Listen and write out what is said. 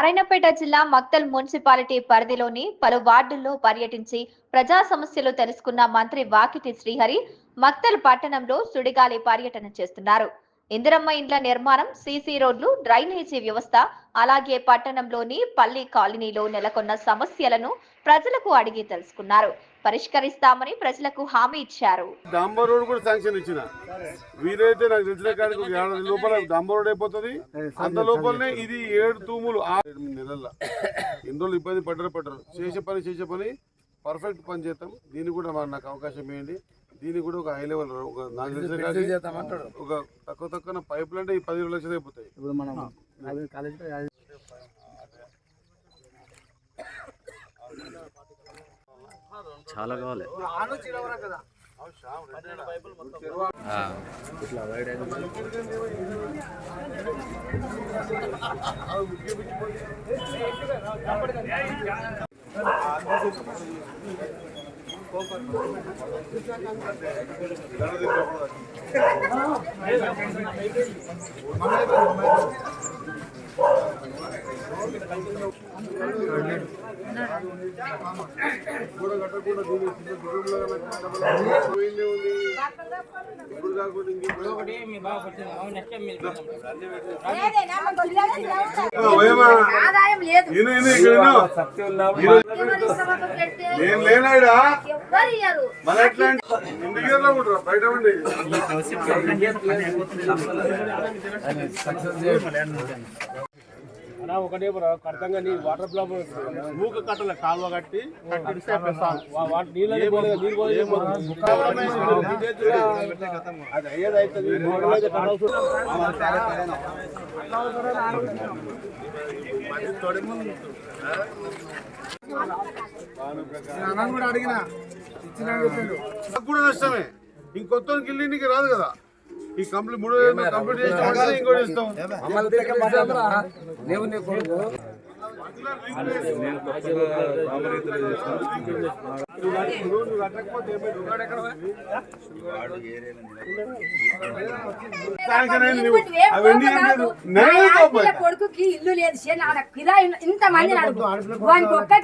నారాయణపేట జిల్లా మక్తల్ మున్సిపాలిటీ పరిధిలోని పలు వార్డుల్లో పర్యటించి ప్రజా సమస్యలు తెలుసుకున్న మంత్రి వాకిటి శ్రీహరి మక్తల్ పట్టణంలో సుడిగాలి పర్యటన చేస్తున్నారు. ఇందిరమ్మ ఇండ్ల నిర్మాణం సీసీ రోడ్లు డ్రైనేజీ వ్యవస్థ అలాగే పట్టణంలోని పల్లి కాలనీలో నెలకొన్న సమస్యలను ప్రజలకు అడిగి తెలుసుకున్నారు. పరిష్కరిస్తామని ప్రజలకు హామీ ఇచ్చారు. డాంబర్ రోడ్ కూడా శాంక్షన్ ఇచ్చిన. వీరైతే నాకు తెలిసిన కాడికి ఏడాది లోపల డాంబర్ రోడ్ అయిపోతుంది. అంత లోపలనే ఇది ఏడు తూములు ఆరు నెలల. ఎన్ని రోజులు ఇబ్బంది పడ్డరు పడ్డరు. చేసే పని చేసే పని పర్ఫెక్ట్ పని చేద్దాం. దీన్ని కూడా నాకు అవకాశం ఇవ్వండి. దీనికి కూడా ఒక హై లెవెల్ ఒక నాకు తెలిసిన కాడికి ఒక తక్కువ తక్కువ పైపులు అంటే ఈ పది లక్షలు అయిపోతాయి ఇప్పుడు మనం చాలా కావాలి. ఇట్లా వైడ్ కూడా కట్టకుండా దీని చిన్న గుర్రంలో పోయిందే ఉంది. ఇప్పుడు కాకుండా ఇంకెప్పుడు ఆదాయం లేదు ఈయన ఈయన ఇక్కడ నేను లేనాడా ఒకటే కడతంగా నీ వాటర్ ప్రాబ్లం మూక కట్టలే కాలువ కట్టి కట్టిస్తే నీళ్ళు అది అయ్యేది అవుతుంది. కూడా అడిగిన. కూడా నష్టమే ఇంకొత్త గిల్లినికి రాదు కదా. ఈ కంప్లీట్ మూడు కంప్లీట్ చేసిన ఇంకోటి ఇస్తాం. కొడుకుకి ఇల్లు లేదు. ఇంత మంది వానికి ఒక్క